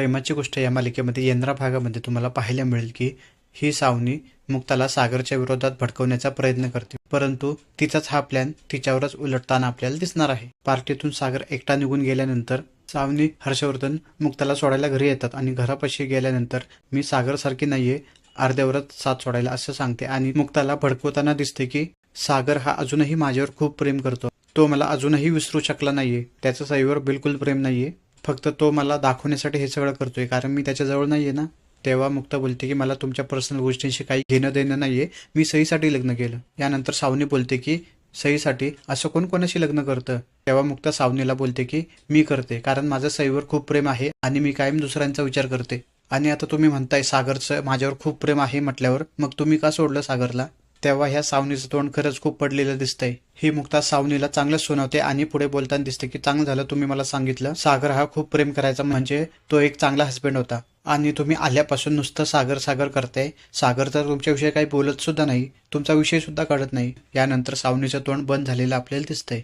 प्रेमाची गोष्ट या मालिकेमध्ये येणाऱ्या भागामध्ये तुम्हाला पाहायला मिळेल की ही सावनी मुक्ताला सागरच्या विरोधात भडकवण्याचा प्रयत्न करते. परंतु तिचाच हा प्लॅन तिच्यावरच उलटताना आपल्याला दिसणार आहे. पार्टीतून सागर एकटा निघून गेल्यानंतर सावनी हर्षवर्धन मुक्ताला सोडायला घरी येतात आणि घरापाशी गेल्यानंतर मी सागरसारखी नाहीये अर्ध्यावरच साथ सोडायला असं सांगते आणि मुक्ताला भडकवताना दिसते की सागर हा अजूनही माझ्यावर खूप प्रेम करतो. तो मला अजूनही विसरू शकला नाहीये. त्याचं साईवर बिलकुल प्रेम नाहीये. फक्त तो मला दाखवण्यासाठी हे सगळं करतोय. कारण मी त्याच्याजवळ नाहीये ना. तेव्हा मुक्ता बोलते की मला तुमच्या पर्सनल गोष्टींशी काही घेणं देणं नाहीये. मी सईसाठी लग्न केलं. यानंतर सावनी बोलते की सईसाठी? असं कोण कोणाशी लग्न करतं? तेव्हा मुक्ता सावनीला बोलते की मी करते. कारण माझं सईवर खूप प्रेम आहे आणि मी कायम दुसऱ्यांचा विचार करते. आणि आता तुम्ही म्हणताय सागरचं माझ्यावर खूप प्रेम आहे म्हटल्यावर मग तुम्ही का सोडलं सागरला? तेव्हा ह्या सावनीचं तोंड खरंच खूप पडलेलं दिसतंय. ही मुक्ता सावनीला चांगलंच सुनावते आणि पुढे बोलताना दिसते की चांगलं झालं तुम्ही मला सांगितलं. सागर हा खूप प्रेम करायचा म्हणजे तो एक चांगला हस्बंड होता. आणि तुम्ही आल्यापासून नुसतं सागर सागर करताय. सागर तर तुमच्याविषयी काही बोलत सुद्धा नाही. तुमचा विषय सुद्धा कळत नाही. यानंतर सावनीचं तोंड बंद झालेलं आपल्याला दिसतंय.